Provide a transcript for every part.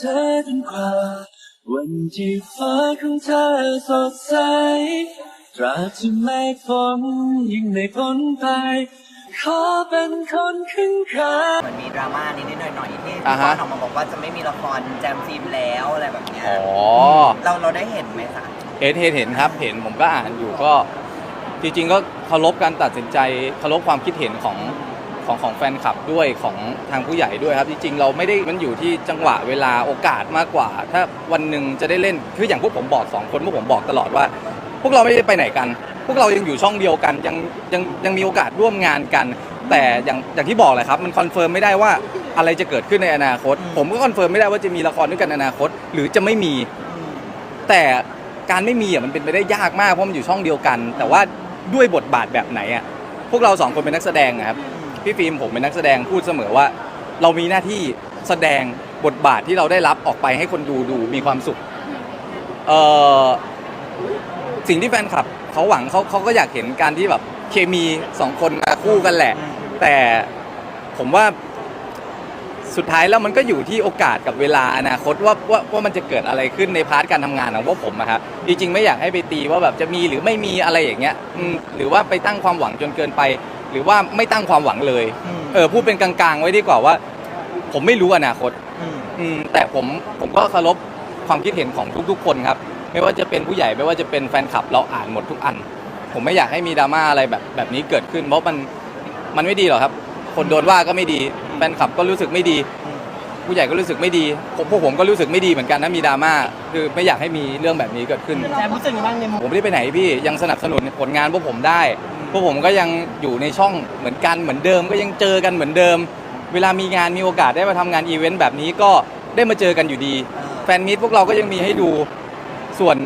เธอจนกว่า วันที่ฟ้าของเธอสดใสตราบที่ไม่พ้นยิ่งไม่พ้นไป ขอเป็นคนข้างกายเหมือนมีดราม่านิดๆหน่อยๆที่อ่าพี่ฮะ ป้อนออกมาบอกว่าจะไม่มีละครแจมฟิล์มแล้วอะไรแบบเนี้ยอ๋อ เราเราได้เห็นไหมคะเห็นเห็นเห็นครับ เห็นผมก็อ่านอยู่ก็ จริงๆก็เคารพการตัดสินใจเคารพความคิดเห็นของ ของของแฟนคลับด้วยของทางผู้ใหญ่ด้วยครับจริงๆเราไม่ได้มันอยู่ที่จังหวะเวลาโอกาสมากกว่า ถ้าวันหนึ่งจะได้เล่นคืออย่างพวกผมบอกสองคนพวกผมบอกตลอดว่า พวกเราไม่ได้ไปไหนกัน พวกเรายังอยู่ช่องเดียวกันยังยังยังมีโอกาสร่วมงานกัน แต่อย่างอย่างที่บอกแหละครับ มันคอนเฟิร์มไม่ได้ว่าอะไรจะเกิดขึ้นในอนาคต ผมก็คอนเฟิร์มไม่ได้ว่าจะมีละครด้วยกันในอนาคต หรือจะไม่มี แต่การไม่มีอะมันเป็นไปได้ยากมากเพราะมันอยู่ช่องเดียวกัน แต่ว่าด้วยบทบาทแบบไหนอะพวกเราสองคนเป็นนักแสดงนะครับ พี่ฟิล์มผมเป็นนักแสดงพูดเสมอว่า เรามีหน้าที่แสดงบทบาทที่เราได้รับออกไปให้คนดูดูมีความสุขเอ่อสิ่งที่แฟนคลับเขาหวังเขาเขาก็อยากเห็นการที่แบบเคมีสองคนมาคู่กันแหละ แต่ผมว่าสุดท้ายแล้วมันก็อยู่ที่โอกาสกับเวลาอนาคตว่าว่าว่ามันจะเกิดอะไรขึ้นในพาร์ทการทำงานของพวกผมนะครับจริงๆไม่อยากให้ไปตีว่าแบบจะมีหรือไม่มีอะไรอย่างเงี้ยหรือว่าไปตั้งความหวังจนเกินไป หรือว่าไม่ตั้งความหวังเลย อืม เออพูดเป็นกลางๆ ไว้ดีกว่าว่า ผมไม่รู้อนาคต อืม อืมแต่ผมผมก็เคารพความคิดเห็นของทุกๆ คนครับ ไม่ว่าจะเป็นผู้ใหญ่ไม่ว่าจะเป็นแฟนคลับเราอ่านหมดทุกอัน ผมไม่อยากให้มีดราม่าอะไรแบบแบบนี้เกิดขึ้น เพราะมันมันไม่ดีหรอกครับ คนโดนว่าก็ไม่ดีแฟนคลับก็รู้สึกไม่ดีผู้ใหญ่ก็รู้สึกไม่ดีผมพวกผมก็รู้สึกไม่ดีเหมือนกันนะมีดราม่าคือไม่อยากให้มีเรื่องแบบนี้เกิดขึ้นแจมรู้สึกยังไงบ้างในมุมผมไม่ได้ไปไหนพี่ยังสนับสนุนผลงานพวกผมได้ พวกผมก็ยังอยู่ในช่องเหมือนกันเหมือนเดิม ก็ยังเจอกันเหมือนเดิม เวลามีงานมีโอกาสได้มาทำงานอีเวนต์แบบนี้ก็ได้มาเจอกันอยู่ดี แฟนมิตรพวกเราก็ยังมีให้ดูส่วน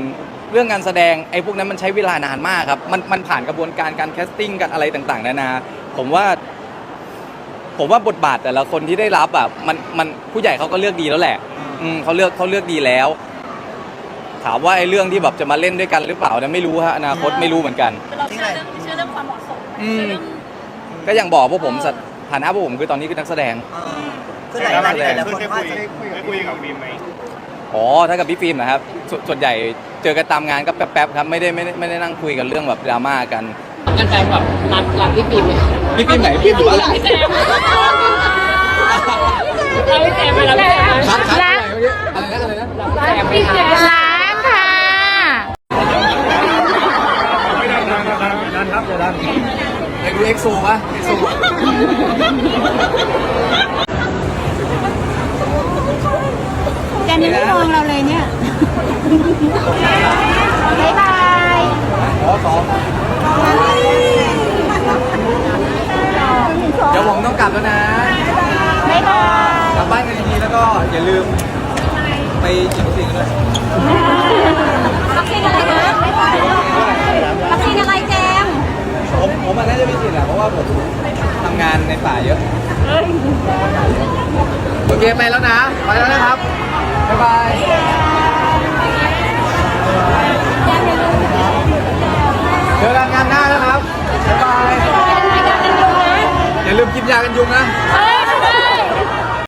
เรื่องงานแสดงไอ้พวกนั้นมันใช้เวลานานมากครับ มันมันผ่านกระบวนการการแคสติ้งกันอะไรต่าง ๆ นานา ผมว่า ผมว่าบทบาทแต่ละคนที่ได้รับอะมันมันผู้ใหญ่เขาก็เลือกดีแล้วแหละ อืมเขาเลือกเขาเลือกดีแล้ว ถามว่าไอ้เรื่องที่แบบจะมาเล่นด้วยกันหรือเปล่าเนี่ยไม่รู้ฮะอนาคตไม่รู้เหมือนกัน เราเชื่อเรื่อง รื่องความเหมาะสมอืมเชื่อเรื่องก็อย่างบอกพวกผมสฐานะพวกผมคือตอนนี้คือนักแสดงเออคือหลายหลายหลายคนว่าจะได้คุยกับบีมไหมอ๋อ ถ้ากับพี่ฟิล์มนะครับสส่วนใหญ่เจอกันตามงานก็แป๊บๆครับ ไม่ได้ไม่ได้ไม่ได้นั่งคุยกันเรื่องแบบดราม่ากัน กันแฟนแบบรักรักพี่ปีไหมพี่ฟิล์มไหนพี่ฟิล์มหรือว่าพี่แจมเราพี่แจมไปแล้วพี่แจมคัดคัดอะไรเมื่อกี้อะไรนะอะไรนะแจมพี่แจมล้างค่ะ ไม่ได้ดันดันดันครับเดี๋ยวดัน ไปดูเอ็กโซวะเอ็กโซแกนี่ไม่มองเราเลยเนี่ยบ๊ายบายอ๋อสองเดี๋ยวผมต้องกลับแล้วนะบ๊ายบายกลับบ้านกันดีๆแล้วก็อย่าลืมไปฉีดวัคซีนกันด้วยวัคซีนอะไรนะวัคซีนอะไรแจม ผมผมมันน่าจะไม่ฉีดแหละเพราะ ว่าผมทำงานในป่าเยอะ โอเคไปแล้วนะ ไปแล้วนะครับ บ๊ายบายเจอกันงานหน้านะครับ บ๊ายบาย อย่าลืมกินยากันยุงนะเอ้